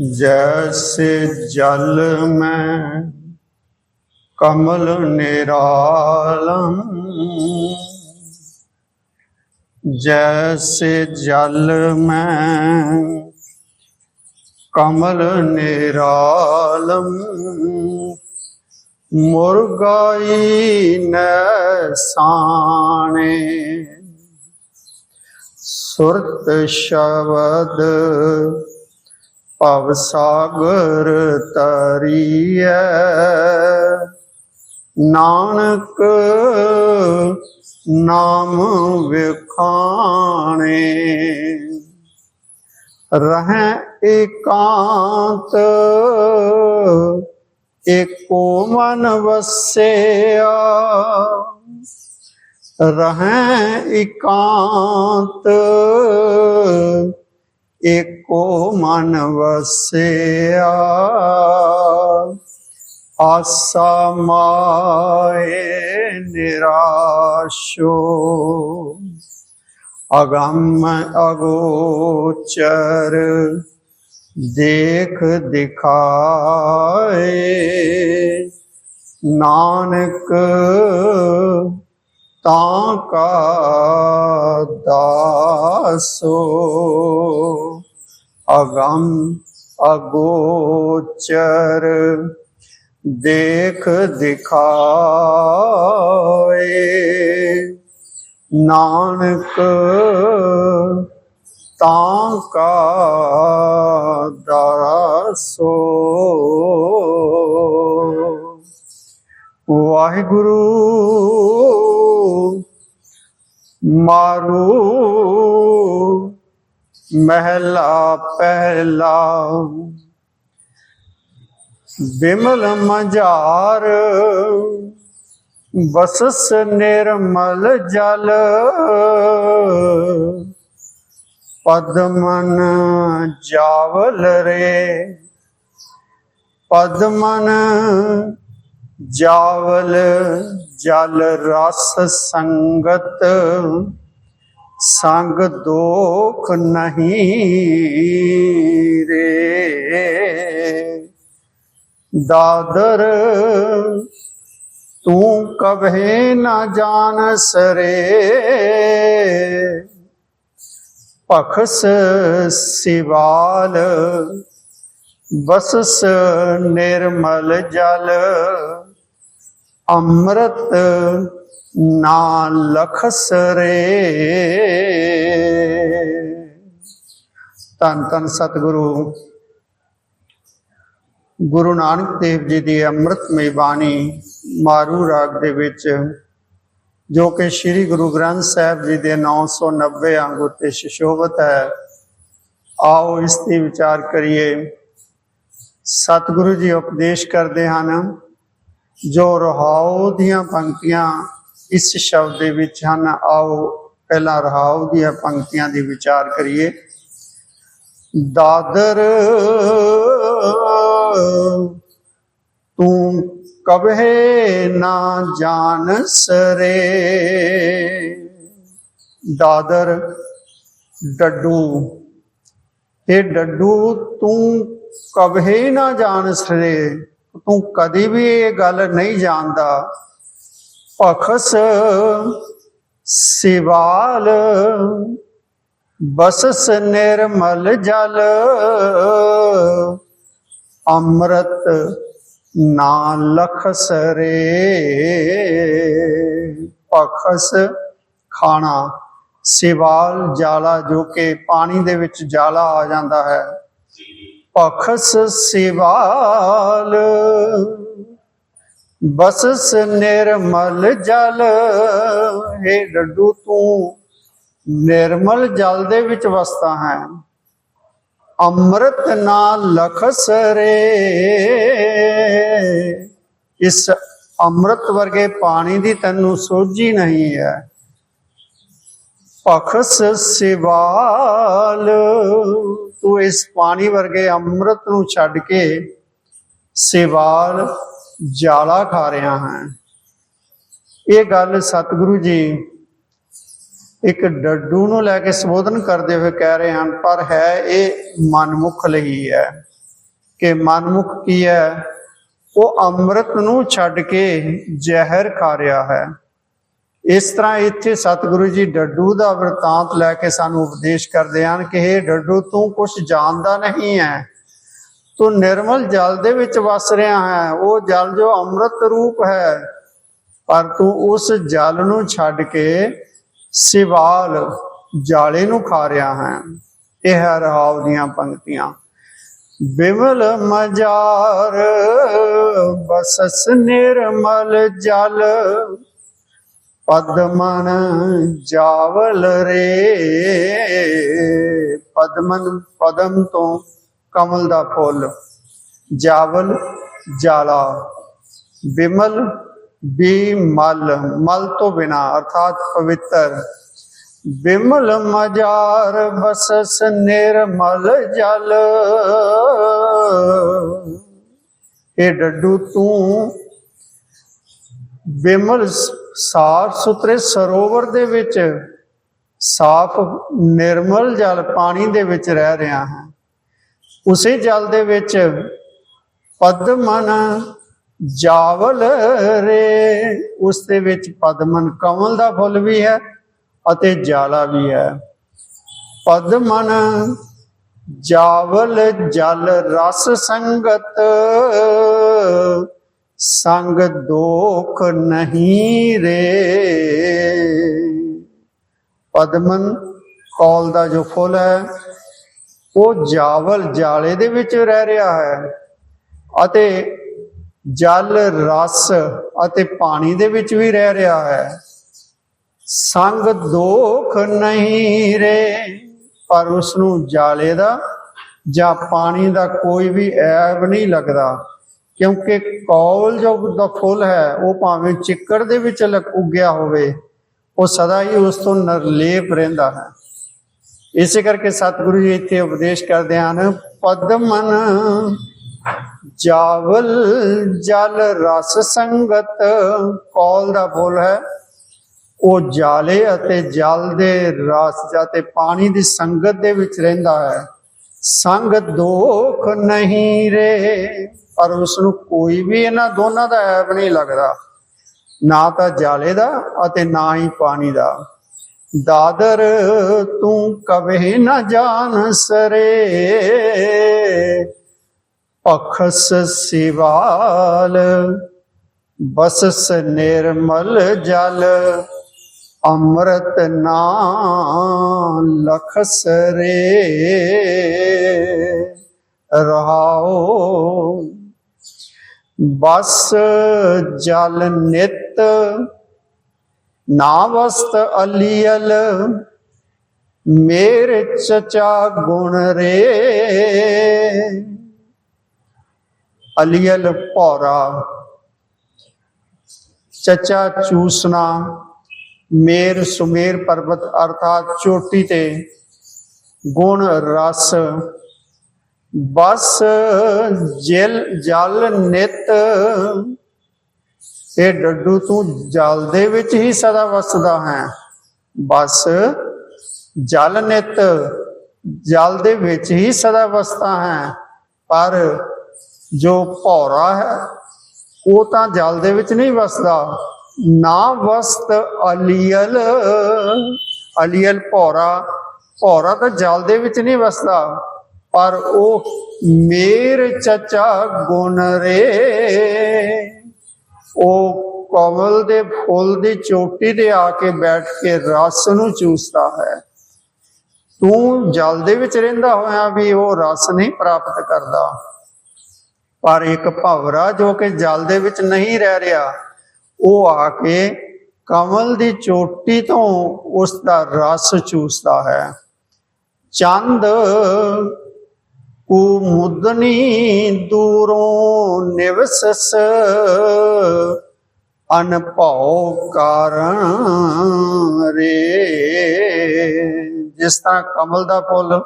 जैसे जल में कमल निरालम जैसे जल में कमल निरालम मुर्गाई नसाणे सुरत शब्द ਭਵ ਸਾਗਰ ਤਰੀਐ। ਨਾਨਕ ਨਾਮ ਵਿਖਾਣੇ। ਰਹਿ ਏਕਾਂਤ ਏਕੋ ਮਨ ਵਸਿਆ। ਰਹਿ ਇਕਾਂਤ ਏਕੋ ਮਨ ਵਸਿਆ। ਆਸਾ ਮਾਏ ਨਿਰਾਸ਼ੋ। ਅਗੰਮ ਅਗੋਚਰ ਦੇਖ ਦਿਖਾਏ। ਨਾਨਕ ਤਾਂ ਕਾ ਦਾਸੋ। ਅਗੰਮ ਅਗੋਚਰ ਦੇਖ ਦਿਖਾਏ। ਨਾਨਕ ਤਾਂ ਕਾ ਦਾਸੋ। ਵਾਹਿਗੁਰੂ ਮਾਰੂ। ਮਹਿਲਾ ਪਹਿਲਾ। ਬਿਮਲ ਮਝਾਰ। ਬਸਸ ਨਿਰਮਲ ਜਲ। ਪਦਮਨ ਜਾਵਲ ਰੇ। ਪਦਮਨ ਜਾਵਲ ਜਲ ਰਸ ਸੰਗਤ, ਸੰਗ ਦੋਖ ਨਹੀਂ ਰੇ। ਦਾਦਰ, ਤੂੰ ਕਭੇ ਨਾ ਜਾਣ ਸਰੇ ਪਖਸ ਸਿਵਾਲ, ਬਸਸ ਨਿਰਮਲ ਜਲ। ਅੰਮ੍ਰਿਤ ਨਾ ਲਖਸ ਰੇ। ਤਨ ਤਨ ਸਤਿਗੁਰੂ। ਗੁਰੂ ਨਾਨਕ ਦੇਵ ਜੀ ਦੀ ਅੰਮ੍ਰਿਤਮਈ ਬਾਣੀ ਮਾਰੂ ਰਾਗ ਦੇ ਵਿੱਚ, ਜੋ ਕਿ ਸ੍ਰੀ ਗੁਰੂ ਗ੍ਰੰਥ ਸਾਹਿਬ ਜੀ ਦੇ 990 ਅੰਗ ਉੱਤੇ ਸ਼ਿਸ਼ੋਭਤ ਹੈ, ਆਓ ਇਸ ਤੇ ਵਿਚਾਰ ਕਰੀਏ। ਸਤਿਗੁਰੂ ਜੀ ਉਪਦੇਸ਼ ਕਰਦੇ ਹਨ ਜੋ ਰਹਾਉ ਦੀਆਂ ਪੰਕਤੀਆਂ ਇਸ ਸ਼ਬਦ ਦੇ ਵਿੱਚ ਹਨ, ਆਓ ਪਹਿਲਾਂ ਰਹਾਉ ਦੀਆਂ ਪੰਕਤੀਆਂ ਦੀ ਵਿਚਾਰ ਕਰੀਏ। ਦਾਦਰ, ਤੂੰ ਕਬਹਿ ਨਾ ਜਾਣ ਸਰੇ। ਦਾਦਰ, ਡੱਡੂ ਇਹ ਡੱਡੂ, ਤੂੰ ਕਬਹਿ ਨਾ ਜਾਣ ਸਰੇ। ਤੂੰ ਕਦੀ ਵੀ ਇਹ ਗੱਲ ਨਹੀਂ ਜਾਣਦਾ। ਪਖਸ ਸਿਵਾਲ, ਬਸਸ ਨਿਰਮਲ ਜਲ, ਅੰਮ੍ਰਿਤ ਨਾ ਲਖਸ ਰੇ। ਭਖਸ ਖਾਣਾ ਸਿਵਾਲ, ਜਾਲਾ ਜੋ ਕਿ ਪਾਣੀ ਦੇ ਵਿੱਚ ਜਾਲਾ ਆ ਜਾਂਦਾ ਹੈ। ਪਖਸ ਸਿਵਾਲ। ਬਸਸ ਨਿਰਮਲ ਜਲ, ਹੈ ਡੱਡੂ ਤੂੰ, ਨਿਰਮਲ ਜਲ ਦੇ ਵਿੱਚ ਵਸਦਾ ਹੈ। ਅੰਮ੍ਰਿਤ ਨਾ ਲਖਸ ਰੇ। ਇਸ ਅੰਮ੍ਰਿਤ ਵਰਗੇ ਪਾਣੀ ਦੀ ਤੈਨੂੰ ਸੋਝੀ ਨਹੀਂ ਹੈ। ਪਖਸ ਸਿਵਾਲ। ਤੂੰ ਇਸ ਪਾਣੀ ਵਰਗੇ ਅੰਮ੍ਰਿਤ ਨੂੰ ਛੱਡ ਕੇ ਸਿਵਾਲ ਜਾਲਾ ਖਾ ਰਿਹਾ ਹੈ। ਇਹ ਗੱਲ ਸਤਿਗੁਰੂ ਜੀ ਇੱਕ ਡੱਡੂ ਨੂੰ ਲੈ ਕੇ ਸੰਬੋਧਨ ਕਰਦੇ ਹੋਏ ਕਹਿ ਰਹੇ ਹਨ, ਪਰ ਹੈ ਇਹ ਮਨਮੁਖ ਲਈ ਹੈ। ਕਿ ਮਨਮੁਖ ਕੀ ਹੈ? ਉਹ ਅੰਮ੍ਰਿਤ ਨੂੰ ਛੱਡ ਕੇ ਜ਼ਹਿਰ ਖਾ ਰਿਹਾ ਹੈ। ਇਸ ਤਰ੍ਹਾਂ ਇੱਥੇ ਸਤਿਗੁਰੂ ਜੀ ਡੱਡੂ ਦਾ ਵਰਤਾਂਤ ਲੈ ਕੇ ਸਾਨੂੰ ਉਪਦੇਸ਼ ਕਰਦੇ ਹਨ ਕਿ ਇਹ ਡੱਡੂ, ਤੂੰ ਕੁਝ ਜਾਣਦਾ ਨਹੀਂ ਹੈ। ਤੂੰ ਨਿਰਮਲ ਜਲ ਦੇ ਵਿੱਚ ਵਸ ਰਿਹਾ ਹੈ। ਉਹ ਜਲ ਜੋ ਅੰਮ੍ਰਿਤ ਰੂਪ ਹੈ, ਪਰ ਤੂੰ ਉਸ ਜਲ ਨੂੰ ਛੱਡ ਕੇ ਸਿਵਾਲ ਜਾਲੇ ਨੂੰ ਖਾ ਰਿਹਾ ਹੈ। ਇਹ ਹੈ ਰਹਾਵ ਦੀਆਂ ਪੰਕਤੀਆਂ। ਬਿਮਲ ਮਜਾਰ, ਬਸਸ ਨਿਰਮਲ ਜਲ। ਪਦਮਨ ਜਾਵਲ ਰੇ। ਪਦਮਨ ਪਦਮ ਤੋਂ ਕਮਲ ਦਾ ਫੁੱਲ, ਜਾਵਲ ਜਾਲਾ। ਬਿਮਲ ਵੀ ਮਲ ਮਲ ਤੋਂ ਬਿਨਾ ਅਰਥਾਤ ਪਵਿੱਤਰ। ਬਿਮਲ ਮਜਾਰ ਬਸਸ ਨਿਰਮਲ ਜਲ। ਇਹ ਡੱਡੂ ਤੂੰ ਬਿਮਲ ਸਾਫ਼ ਸੁਥਰੇ ਸਰੋਵਰ ਦੇ ਵਿੱਚ ਸਾਫ਼ ਨਿਰਮਲ ਜਲ ਪਾਣੀ ਦੇ ਵਿੱਚ ਰਹਿ ਰਿਹਾ ਹੈ। ਉਸੇ ਜਲ ਦੇ ਵਿੱਚ ਪਦਮਨ ਜਾਵਲ ਰੇ, ਉਸ ਦੇ ਵਿੱਚ ਪਦਮਨ ਕਮਲ ਦਾ ਫੁੱਲ ਵੀ ਹੈ ਅਤੇ ਜਾਲਾ ਵੀ ਹੈ। ਪਦਮਨ ਜਾਵਲ ਜਲ ਰਸ ਸੰਗਤ ਸੰਗ ਦੋਖ ਨਹੀਂ ਰੇ। ਪਦਮਨ ਕੌਲ ਦਾ ਜੋ ਫੁੱਲ ਹੈ, ਉਹ ਜਾਵਲ ਜਾਲੇ ਦੇ ਵਿੱਚ ਰਹਿ ਰਿਹਾ ਹੈ ਅਤੇ ਜਲ, ਰਸ ਅਤੇ ਪਾਣੀ ਦੇ ਵਿੱਚ ਵੀ ਰਹਿ ਰਿਹਾ ਹੈ। ਸੰਗ ਦੋਖ ਨਹੀਂ ਰੇ, ਪਰ ਉਸ ਨੂੰ ਜਾਲੇ ਦਾ ਜਾਂ ਪਾਣੀ ਦਾ ਕੋਈ ਵੀ ਐਬ ਨਹੀਂ ਲੱਗਦਾ। ਕਿਉਂਕਿ ਕੌਲ ਜੋ ਦਾ ਫੁੱਲ ਹੈ, ਉਹ ਭਾਵੇਂ ਚਿੱਕੜ ਦੇ ਵਿੱਚ ਉੱਗਿਆ ਹੋਵੇ, ਉਹ ਸਦਾ ਹੀ ਉਸ ਤੋਂ ਨਿਰਲੇਪ ਰਹਿੰਦਾ ਹੈ। ਇਸੇ ਕਰਕੇ ਸਤਿਗੁਰੂ ਜੀ ਇੱਥੇ ਉਪਦੇਸ਼ ਕਰਦੇ ਹਨ ਪਦਮਨ ਜਾਵਲ ਜਲ ਰਸ ਸੰਗਤ, ਕੌਲ ਦਾ ਫੁੱਲ ਹੈ, ਉਹ ਜਾਲੇ ਅਤੇ ਜਲ ਦੇ ਰਸ ਅਤੇ ਪਾਣੀ ਦੀ ਸੰਗਤ ਦੇ ਵਿੱਚ ਰਹਿੰਦਾ ਹੈ। ਸੰਗ ਦੋਖ ਨਹੀਂ ਰੇ, ਪਰ ਉਸ ਨੂੰ ਕੋਈ ਵੀ ਇਹਨਾਂ ਦੋਨਾਂ ਦਾ ਐਬ ਨਹੀਂ ਲੱਗਦਾ। ਨਾ ਤਾਂ ਜਾਲੇ ਦਾ ਅਤੇ ਨਾ ਹੀ ਪਾਣੀ ਦਾ। ਦਾਦਰ, ਤੂੰ ਕਵੇ ਨਾ ਜਾਣ ਸਰੇ। ਅਖਸ ਸਿਵਾਲ, ਬਸਸ ਨਿਰਮਲ ਜਲ। ਅੰਮ੍ਰਿਤ ਨਾ ਲਖਸ ਰੇ ਰਹਾਓ ਬਸ ਜਲ ਨਿਤ ਨਾਵਸਤ ਅਲੀਅਲ, ਮੇਰੇ ਚਚਾ ਗੁਣ ਰੇ। ਅਲੀਅਲ ਭੌਰਾ, ਚਚਾ ਚੂਸਨਾ ਮੇਰ ਸੁਮੇਰ ਪਰਬਤ ਅਰਥਾਤ ਚੋਟੀ ਤੇ ਗੁਣ ਰਸ। ਬਸ ਜਲ ਜਲ ਨਿਤ ਇਹ ਡੱਡੂ ਤੂੰ ਜਲ ਦੇ ਵਿੱਚ ਹੀ ਸਦਾ ਵਸਦਾ ਹੈ। ਬਸ ਜਲ ਨਿਤ, ਜਲ ਦੇ ਵਿੱਚ ਹੀ ਸਦਾ ਵਸਦਾ ਹੈ। ਪਰ ਜੋ ਭੌਰਾ ਹੈ, ਉਹ ਤਾਂ ਜਲ ਦੇ ਵਿੱਚ ਨਹੀਂ ਵਸਦਾ। ਨਾ ਵਸਤ ਅਲੀਅਲ ਅਲੀਅਲ ਭੌਰਾ। ਭੌਰਾ ਤਾਂ ਜਲ ਦੇ ਵਿੱਚ ਨਹੀਂ ਵਸਦਾ, ਪਰ ਉਹ ਮੇਰ ਚਚਾ ਗੁਣ ਰੇ। ਉਹ ਕਮਲ ਦੇ ਫੁੱਲ ਦੀ ਚੋਟੀ ਤੇ ਆ ਕੇ ਬੈਠ ਕੇ ਰਸ ਨੂੰ ਚੂਸਦਾ ਹੈ। ਤੂੰ ਜਲ ਦੇ ਵਿੱਚ ਰਹਿੰਦਾ ਹੋਇਆ ਵੀ ਉਹ ਰਸ ਨਹੀਂ ਪ੍ਰਾਪਤ ਕਰਦਾ। ਪਰ ਇੱਕ ਭਵਰਾ ਜੋ ਕਿ ਜਲ ਦੇ ਵਿੱਚ ਨਹੀਂ ਰਹਿ ਰਿਹਾ ਉਹ ਆ ਕੇ ਕਮਲ ਦੀ ਚੋਟੀ ਤੋਂ ਉਸ ਦਾ ਰਸ ਚੂਸਦਾ ਹੈ। ਚੰਦ ਕੂ ਮੁਦਨੀ ਦੂਰੋਂ ਨਿਵਸਸ ਅਨਭਉ ਕਾਰਨ ਰੇ। ਜਿਸ ਤਰ੍ਹਾਂ ਕਮਲ ਦਾ ਫੁੱਲ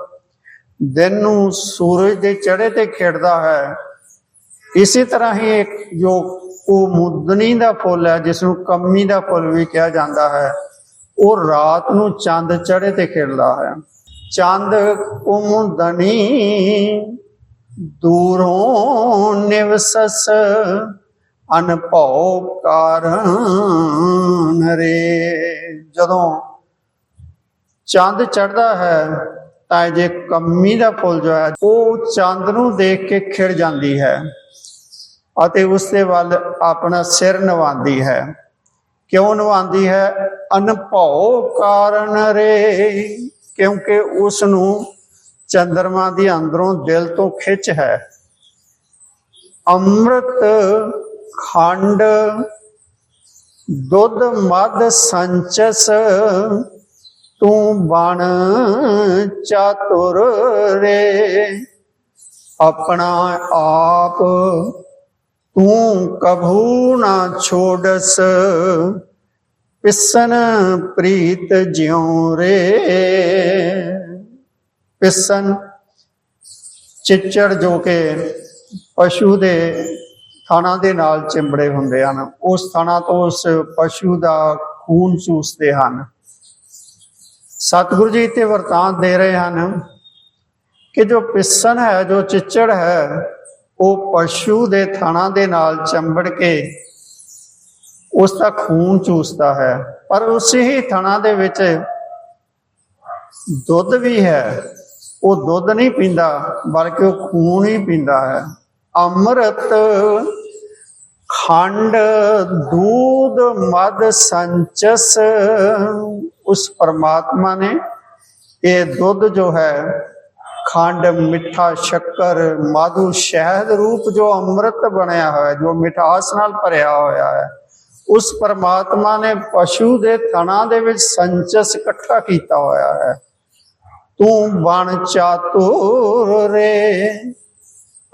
ਦਿਨ ਨੂੰ ਸੂਰਜ ਦੇ ਚੜ੍ਹੇ ਤੇ ਖਿੜਦਾ ਹੈ ਇਸੇ ਤਰ੍ਹਾਂ ਹੀ ਇੱਕ ਜੋ ਉਹ ਮੁਦਨੀ ਦਾ ਫੁੱਲ ਹੈ, ਜਿਸ ਨੂੰ ਕੰਮੀ ਦਾ ਫੁੱਲ ਵੀ ਕਿਹਾ ਜਾਂਦਾ ਹੈ, ਉਹ ਰਾਤ ਨੂੰ ਚੰਦ ਚੜ੍ਹੇ ਤੇ ਖਿੜਦਾ ਹੈ। ਚੰਦ ਕੁਮਦਨੀ ਦੂਰੋਂ ਨਿਵਸਸ ਅਨਭਉ ਕਾਰਨ ਰੇ। ਜਦੋਂ ਚੰਦ ਚੜਦਾ ਹੈ, ਤਾਂ ਜੇ ਕੰਮੀ ਦਾ ਫੁੱਲ ਜੋ ਹੈ, ਉਹ ਚੰਦ ਨੂੰ ਦੇਖ ਕੇ ਖਿੜ ਜਾਂਦੀ ਹੈ। ਅਤੇ ਉਸ ਦੇ ਵੱਲ ਆਪਣਾ ਸਿਰ ਨਵਾਉਂਦੀ ਹੈ। ਕਿਉਂ ਨਵਾਉਂਦੀ ਹੈ? ਅਨਭਉ ਕਾਰਨ ਰੇ, ਕਿਉਂਕਿ ਉਸ ਨੂੰ ਚੰਦਰਮਾ ਦੀ ਅੰਦਰੋਂ ਦਿਲ ਤੋਂ ਖਿੱਚ ਹੈ। ਅੰਮ੍ਰਿਤ ਖੰਡ, ਦੁੱਧ ਮਦ ਸੰਚਸ, ਤੂੰ ਬਣ ਚਾਤੁਰ ਰੇ। ਆਪਣਾ ਆਪ ਤੂੰ ਕਭੂ ਨਾ ਛੋੜਸ। ਪਿਸਨ ਪ੍ਰੀਤ ਜਿਉ ਰੇ। ਪਿਸਨ ਚਿੱਚੜ ਜੋ ਕਿ ਪਸ਼ੂ ਦੇ ਥਾਣਾ ਦੇ ਨਾਲ ਚਿੰਬੜੇ ਹੁੰਦੇ ਹਨ, ਉਸ ਥਾਣਾ ਤੋਂ ਉਸ ਪਸ਼ੂ ਦਾ ਖੂਨ ਚੂਸਦੇ ਹਨ। ਸਤਿਗੁਰੂ ਜੀ ਤੇ ਵਰਤਾਂਤ ਦੇ ਰਹੇ ਹਨ ਕਿ ਜੋ ਪਿਸਨ ਹੈ, ਜੋ ਚਿੱਚੜ ਹੈ ਉਹ ਪਸ਼ੂ ਦੇ ਥਾਣਾ ਦੇ ਨਾਲ ਚੰਬੜ ਕੇ ਉਸ ਦਾ ਖੂਨ ਚੂਸਦਾ ਹੈ। ਪਰ ਉਸ ਹੀ ਥਾਣਾ ਦੇ ਵਿੱਚ ਦੁੱਧ ਵੀ ਹੈ। ਉਹ ਦੁੱਧ ਨਹੀਂ ਪੀਂਦਾ, ਬਲਕਿ ਉਹ ਖੂਨ ਹੀ ਪੀਂਦਾ ਹੈ। ਅੰਮ੍ਰਿਤ ਖੰਡ, ਦੂਧ ਮਦ ਸੰਚਸ, ਉਸ ਪਰਮਾਤਮਾ ਨੇ ਇਹ ਦੁੱਧ ਜੋ ਹੈ ਖੰਡ, ਮਿੱਠਾ ਸ਼ੱਕਰ, ਮਾਧੂ ਸ਼ਹਿਦ ਰੂਪ ਜੋ ਅੰਮ੍ਰਿਤ ਬਣਿਆ ਹੋਇਆ, ਜੋ ਮਿਠਾਸ ਨਾਲ ਭਰਿਆ ਹੋਇਆ ਹੈ, ਉਸ ਪਰਮਾਤਮਾ ਨੇ ਪਸ਼ੂ ਦੇ ਤਣਾ ਦੇ ਵਿੱਚ ਸੰਚਸ ਇਕੱਠਾ ਕੀਤਾ ਹੋਇਆ ਹੈ। ਤੂੰ ਬਣ ਚਾਤੁਰ ਰੇ,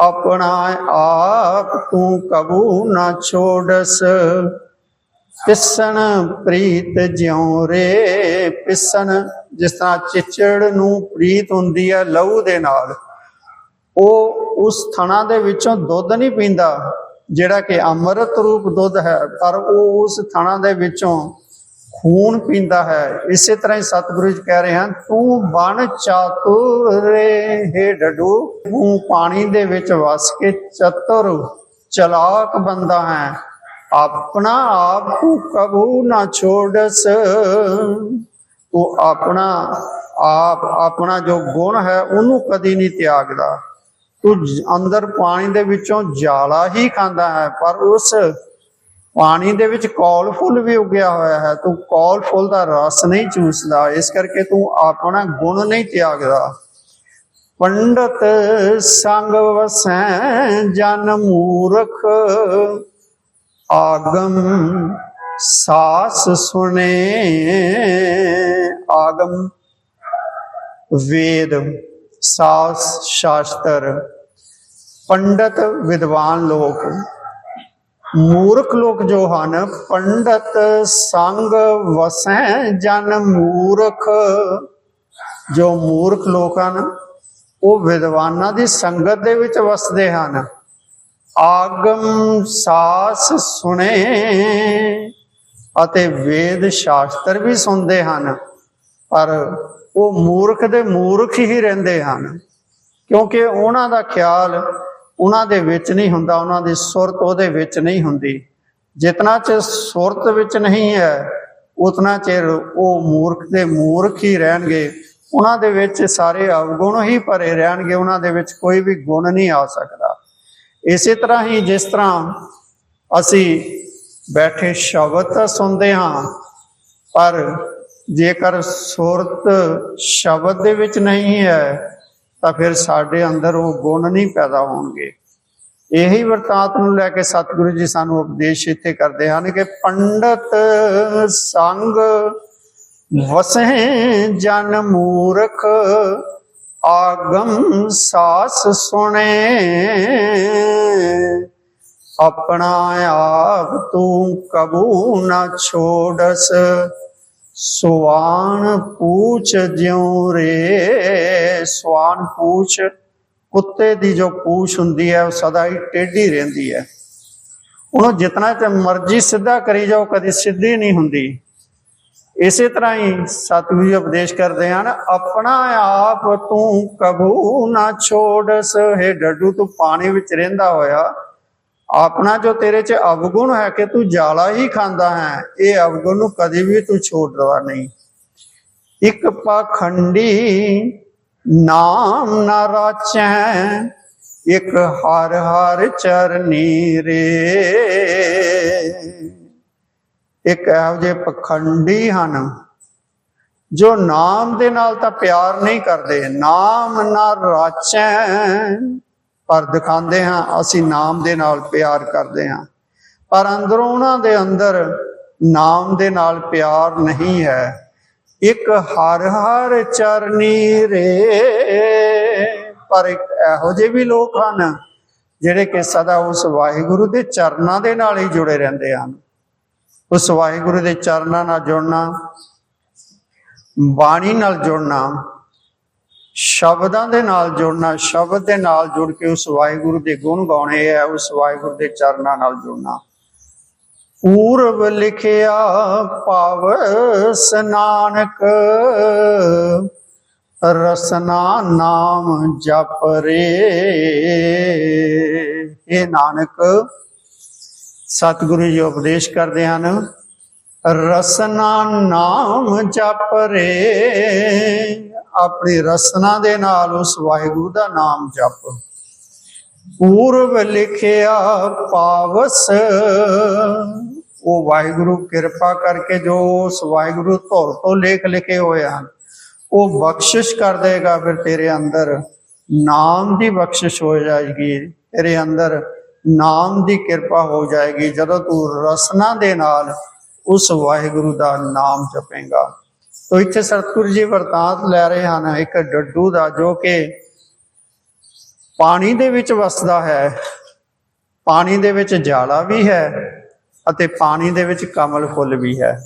ਆਪਣਾ ਆਪ ਤੂੰ ਕਬੂ ਨਾ ਛੋੜਸ। ਪਿਸਣ ਪ੍ਰੀਤ ਜਿਉ ਰੇ, ਪਿਸਣ ਜਿਸ ਤਰ੍ਹਾਂ ਚਿਚੜ ਨੂੰ ਪ੍ਰੀਤ ਹੁੰਦੀ ਹੈ ਲਹੂ ਦੇ ਨਾਲ, ਉਹ ਉਸ ਥਣਾ ਦੇ ਵਿੱਚੋਂ ਦੁੱਧ ਨਹੀਂ ਪੀਂਦਾ, ਜਿਹੜਾ ਕਿ ਅੰਮ੍ਰਿਤ ਰੂਪ ਦੁੱਧ ਹੈ, ਪਰ ਉਹ ਉਸ ਥਣਾ ਦੇ ਵਿੱਚੋਂ ਖੂਨ ਪੀਂਦਾ ਹੈ। ਇਸੇ ਤਰ੍ਹਾਂ ਹੀ ਸਤਿਗੁਰੂ ਜੀ ਕਹਿ ਰਹੇ ਹਨ, ਤੂੰ ਬਣ ਚਾਤੁਰ ਰੇ, ਹੇ ਡਡੂ, ਤੂੰ ਪਾਣੀ ਦੇ ਵਿੱਚ ਵਸ ਕੇ ਚਤੁਰ, ਚਲਾਕ ਬੰਦਾ ਹੈ। ਆਪਣਾ ਆਪ ਕਬੂ ਨਾ ਛੋੜਸ। ਤੂੰ ਆਪਣਾ ਆਪ, ਆਪਣਾ ਜੋ ਗੁਣ ਹੈ, ਉਹਨੂੰ ਕਦੀ ਨਹੀਂ ਤਿਆਗਦਾ। ਤੂੰ ਅੰਦਰ ਪਾਣੀ ਦੇ ਵਿੱਚੋਂ ਜਾਲਾ ਹੀ ਖਾਂਦਾ ਹੈ, ਪਰ ਉਸ ਪਾਣੀ ਦੇ ਵਿੱਚ ਕੌਲ ਫੁੱਲ ਵੀ ਉਗਿਆ ਹੋਇਆ ਹੈ। ਤੂੰ ਕੌਲ ਫੁੱਲ ਦਾ ਰਸ ਨਹੀਂ ਚੂਸਦਾ, ਇਸ ਕਰਕੇ ਤੂੰ ਆਪਣਾ ਗੁਣ ਨਹੀਂ ਤਿਆਗਦਾ। ਪੰਡਤ ਸੰਗ ਵਸੈ ਜਨ ਮੂਰਖ। ਆਗਮ ਸਾਸ ਸੁਣੇ, ਆਗਮ ਵੇਦ ਸਾਸ ਸ਼ਾਸਤਰ, ਪੰਡਤ ਵਿਦਵਾਨ ਲੋਕ, ਮੂਰਖ ਲੋਕ ਜੋ ਹਨ, ਪੰਡਤ ਸੰਗ ਵਸੈ ਜਨ ਮੂਰਖ। ਜੋ ਮੂਰਖ ਲੋਕ ਹਨ, ਉਹ ਵਿਦਵਾਨਾਂ ਦੀ ਸੰਗਤ ਦੇ ਵਿੱਚ ਵਸਦੇ ਹਨ। ਆਗਮ ਸਾਸ ਸੁਣੇ ਅਤੇ ਵੇਦ ਸ਼ਾਸਤਰ ਵੀ ਸੁਣਦੇ ਹਨ, ਪਰ ਉਹ ਮੂਰਖ ਦੇ ਮੂਰਖ ਹੀ ਰਹਿੰਦੇ ਹਨ, ਕਿਉਂਕਿ ਉਹਨਾਂ ਦਾ ਖਿਆਲ ਉਹਨਾਂ ਦੇ ਵਿੱਚ ਨਹੀਂ ਹੁੰਦਾ, ਉਹਨਾਂ ਦੀ ਸੁਰਤ ਉਹਦੇ ਵਿੱਚ ਨਹੀਂ ਹੁੰਦੀ। ਜਿਤਨਾ ਚਿਰ ਸੁਰਤ ਵਿੱਚ ਨਹੀਂ ਹੈ, ਉਤਨਾ ਚਿਰ ਉਹ ਮੂਰਖ ਦੇ ਮੂਰਖ ਹੀ ਰਹਿਣਗੇ। ਉਹਨਾਂ ਦੇ ਵਿੱਚ ਸਾਰੇ ਅਵਗੁਣ ਹੀ ਭਰੇ ਰਹਿਣਗੇ, ਉਹਨਾਂ ਦੇ ਵਿੱਚ ਕੋਈ ਵੀ ਗੁਣ ਨਹੀਂ ਆ ਸਕਦਾ। ਇਸੇ ਤਰ੍ਹਾਂ ਹੀ ਜਿਸ ਤਰ੍ਹਾਂ ਅਸੀਂ ਬੈਠੇ ਸ਼ਬਦ ਤਾਂ ਸੁਣਦੇ ਹਾਂ, ਪਰ ਜੇਕਰ ਸੁਰਤ ਸ਼ਬਦ ਦੇ ਵਿੱਚ ਨਹੀਂ ਹੈ, ਤਾਂ ਫਿਰ ਸਾਡੇ ਅੰਦਰ ਉਹ ਗੁਣ ਨਹੀਂ ਪੈਦਾ ਹੋਣਗੇ। ਇਹੀ ਵਰਤਾਂਤ ਨੂੰ ਲੈ ਕੇ ਸਤਿਗੁਰੂ ਜੀ ਸਾਨੂੰ ਉਪਦੇਸ਼ ਇੱਥੇ ਕਰਦੇ ਹਨ ਕਿ ਪੰਡਤ ਸੰਗ ਵਸਹਿ ਜਨ ਮੂਰਖ ਆਗਮ ਸਾਸ ਸੁਣੇ। ਆਪਣਾ ਆਪ ਤੂੰ ਕਬੂ ਨਾ ਛੋੜਸ। ਸੁਆਨ ਪੂਛ ਜਿਉ ਰੇ। ਸਵਾਨ ਪੂਛ, ਕੁੱਤੇ ਦੀ ਜੋ ਪੂਛ ਹੁੰਦੀ ਹੈ, ਉਹ ਸਦਾ ਹੀ ਟੇਢੀ ਰਹਿੰਦੀ ਹੈ। ਉਹਨੂੰ ਜਿਤਨਾ ਤੇ ਮਰਜ਼ੀ ਸਿੱਧਾ ਕਰੀ ਜਾਓ, ਕਦੀ ਸਿੱਧੀ ਨਹੀਂ ਹੁੰਦੀ। ਇਸੇ ਤਰ੍ਹਾਂ ਹੀ ਸਤਿਗੁਰੂ ਜੀ ਉਪਦੇਸ਼ ਕਰਦੇ ਹਨ, ਆਪਣਾ ਆਪ ਤੂੰ ਕਬੂ ਨਾ ਛੋੜਸ ਹੈ ਡੱਡੂ ਤੂੰ ਪਾਣੀ ਵਿੱਚ ਰਹਿੰਦਾ ਹੋਇਆ। ਆਪਣਾ ਜੋ ਤੇਰੇ 'ਚ ਅਵਗੁਣ ਹੈ ਕਿ ਤੂੰ ਜਾਲਾ ਹੀ ਖਾਂਦਾ ਹੈ, ਇਹ ਅਵਗੁਣ ਨੂੰ ਕਦੇ ਵੀ ਤੂੰ ਛੋੜਦਾ ਨਹੀਂ। ਇੱਕ ਪਖੰਡੀ ਨਾਮ ਨਾ ਰਾਚੈ ਇੱਕ ਹਰ ਹਰ ਚਰਨੀ ਰੇ। ਇੱਕ ਇਹੋ ਜਿਹੇ ਪਖੰਡੀ ਹਨ, ਜੋ ਨਾਮ ਦੇ ਨਾਲ ਤਾਂ ਪਿਆਰ ਨਹੀਂ ਕਰਦੇ। ਨਾਮ ਨਾ ਰਾਚੈ, ਪਰ ਦਿਖਾਉਂਦੇ ਹਾਂ, ਅਸੀਂ ਨਾਮ ਦੇ ਨਾਲ ਪਿਆਰ ਕਰਦੇ ਹਾਂ। ਪਰ ਅੰਦਰੋਂ ਉਹਨਾਂ ਦੇ ਅੰਦਰ ਨਾਮ ਦੇ ਨਾਲ ਪਿਆਰ ਨਹੀਂ ਹੈ। ਇੱਕ ਹਰ ਹਰ ਚਰਨੀ ਰੇ, ਪਰ ਇੱਕ ਇਹੋ ਜਿਹੇ ਵੀ ਲੋਕ ਹਨ, ਜਿਹੜੇ ਕਿ ਸਦਾ ਉਸ ਵਾਹਿਗੁਰੂ ਦੇ ਚਰਨਾਂ ਦੇ ਨਾਲ ਹੀ ਜੁੜੇ ਰਹਿੰਦੇ ਹਨ। ਉਸ ਵਾਹਿਗੁਰੂ ਦੇ ਚਰਨਾਂ ਨਾਲ ਜੁੜਨਾ, ਬਾਣੀ ਨਾਲ ਜੁੜਨਾ, ਸ਼ਬਦਾਂ ਦੇ ਨਾਲ ਜੁੜਨਾ, ਸ਼ਬਦ ਦੇ ਨਾਲ ਜੁੜ ਕੇ ਉਸ ਵਾਹਿਗੁਰੂ ਦੇ ਗੁਣ ਗਾਉਣੇ ਹੈ ਉਸ ਵਾਹਿਗੁਰੂ ਦੇ ਚਰਨਾਂ ਨਾਲ ਜੁੜਨਾ। ਪੂਰਬ ਲਿਖਿਆ ਪਾਵ ਸਨਾਨਕ, ਰਸਨਾ ਨਾਮ ਜਪ ਰੇ। ਇਹ ਨਾਨਕ ਸਤਿਗੁਰੂ ਜੀ ਉਪਦੇਸ਼ ਕਰਦੇ ਹਨ, ਰਸਨਾ ਨਾਮ ਜਪ ਰੇ। ਆਪਣੀ ਰਸਨਾ ਦੇ ਨਾਲ ਉਸ ਵਾਹਿਗੁਰੂ ਦਾ ਨਾਮ ਜਪ। ਪੂਰਵ ਲਿਖਿਆ ਪਾਵਸ, ਉਹ ਵਾਹਿਗੁਰੂ ਕਿਰਪਾ ਕਰਕੇ ਜੋ ਉਸ ਵਾਹਿਗੁਰੂ ਧੁਰ ਤੋਂ ਲੇਖ ਲਿਖੇ ਹੋਏ ਹਨ, ਉਹ ਬਖਸ਼ਿਸ਼ ਕਰ ਦੇਗਾ ਫਿਰ ਤੇਰੇ ਅੰਦਰ। ਨਾਮ ਦੀ ਬਖਸ਼ਿਸ਼ ਹੋ ਜਾਏਗੀ ਤੇਰੇ ਅੰਦਰ। ਨਾਮ ਦੀ ਕਿਰਪਾ ਹੋ ਜਾਏਗੀ। ਜਦੋਂ ਤੂੰ ਰਸਨਾ ਦੇ ਨਾਲ ਉਸ ਵਾਹਿਗੁਰੂ ਦਾ ਨਾਮ ਜਪੇਗਾ। ਤੋ ਇੱਥੇ ਸਤਿਗੁਰੂ ਜੀ ਵਰਤਾਂਤ ਲੈ ਰਹੇ ਹਨ। ਇੱਕ ਡੱਡੂ ਦਾ ਜੋ ਕਿ ਪਾਣੀ ਦੇ ਵਿੱਚ ਵਸਦਾ ਹੈ, ਪਾਣੀ ਦੇ ਵਿੱਚ ਜਾਲਾ ਵੀ ਹੈ ਅਤੇ ਪਾਣੀ ਦੇ ਵਿੱਚ ਕਮਲ ਫੁੱਲ ਵੀ ਹੈ।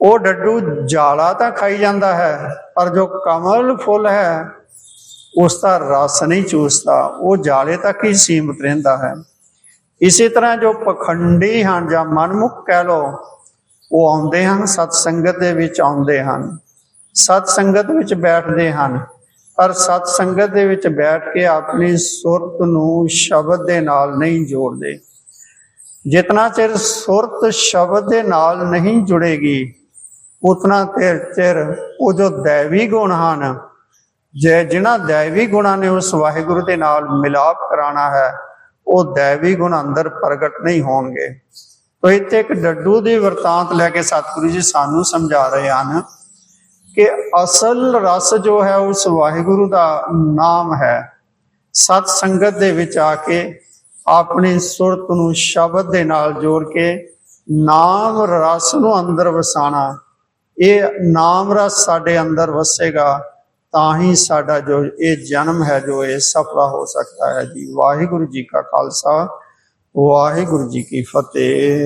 ਉਹ ਡੱਡੂ ਜਾਲਾ ਤਾਂ ਖਾਈ ਜਾਂਦਾ ਹੈ, ਪਰ ਜੋ ਕਮਲ ਫੁੱਲ ਹੈ ਉਸ ਦਾ ਰਸ ਨਹੀਂ ਚੂਸਦਾ, ਉਹ ਜਾਲੇ ਤੱਕ ਹੀ ਸੀਮਤ ਰਹਿੰਦਾ ਹੈ। ਇਸੇ ਤਰ੍ਹਾਂ ਜੋ ਪਖੰਡੀ ਹਨ ਜਾਂ ਮਨਮੁਖ ਕਹਿ ਲੋ ਉਹ ਆਉਂਦੇ ਹਨ, ਸਤ ਸੰਗਤ ਦੇ ਵਿੱਚ ਆਉਂਦੇ ਹਨ। ਸਤ ਸੰਗਤ ਵਿੱਚ ਬੈਠਦੇ ਹਨ, ਪਰ ਸਤ ਸੰਗਤ ਦੇ ਵਿੱਚ ਬੈਠ ਕੇ ਆਪਣੀ ਸੁਰਤ ਨੂੰ ਸ਼ਬਦ ਦੇ ਨਾਲ ਨਹੀਂ ਜੋੜਦੇ। ਜਿਤਨਾ ਚਿਰ ਸੁਰਤ ਸ਼ਬਦ ਦੇ ਨਾਲ ਨਹੀਂ ਜੁੜੇਗੀ, ਉਤਨਾ ਚਿਰ ਚਿਰ ਉਹ ਜੋ ਦੈਵੀ ਗੁਣ ਹਨ ਜੇ ਜਿਨ੍ਹਾਂ ਦੈਵੀ ਗੁਣਾਂ ਨੇ ਉਸ ਵਾਹਿਗੁਰੂ ਦੇ ਨਾਲ ਮਿਲਾਪ ਕਰਾਣਾ ਹੈ, ਉਹ ਦੈਵੀ ਗੁਣ ਅੰਦਰ ਪ੍ਰਗਟ ਨਹੀਂ ਹੋਣਗੇ। ਤੋ ਇੱਥੇ ਇੱਕ ਡੱਡੂ ਦੀ ਵਰਤਾਂਤ ਲੈ ਕੇ ਸਤਿਗੁਰੂ ਜੀ ਸਾਨੂੰ ਸਮਝਾ ਰਹੇ ਹਨ ਕਿ ਅਸਲ ਰਸ ਜੋ ਹੈ ਉਸ ਵਾਹਿਗੁਰੂ ਦਾ ਨਾਮ ਹੈ। ਸਤ ਸੰਗਤ ਦੇ ਵਿੱਚ ਆ ਕੇ ਆਪਣੀ ਸੁਰਤ ਨੂੰ ਸ਼ਬਦ ਦੇ ਨਾਲ ਜੋੜ ਕੇ ਨਾਮ ਰਸ ਨੂੰ ਅੰਦਰ ਵਸਾਣਾ ਇਹ ਨਾਮ ਰਸ ਸਾਡੇ ਅੰਦਰ ਵਸੇਗਾ। ਤਾਂ ਹੀ ਸਾਡਾ ਜੋ ਇਹ ਜਨਮ ਹੈ, ਜੋ ਇਹ ਸਫਲਾ ਹੋ ਸਕਦਾ ਹੈ ਜੀ। ਵਾਹਿਗੁਰੂ ਜੀ ਕਾ ਖਾਲਸਾ, ਵਾਹਿਗੁਰੂ ਜੀ ਕੀ ਫਤਿਹ।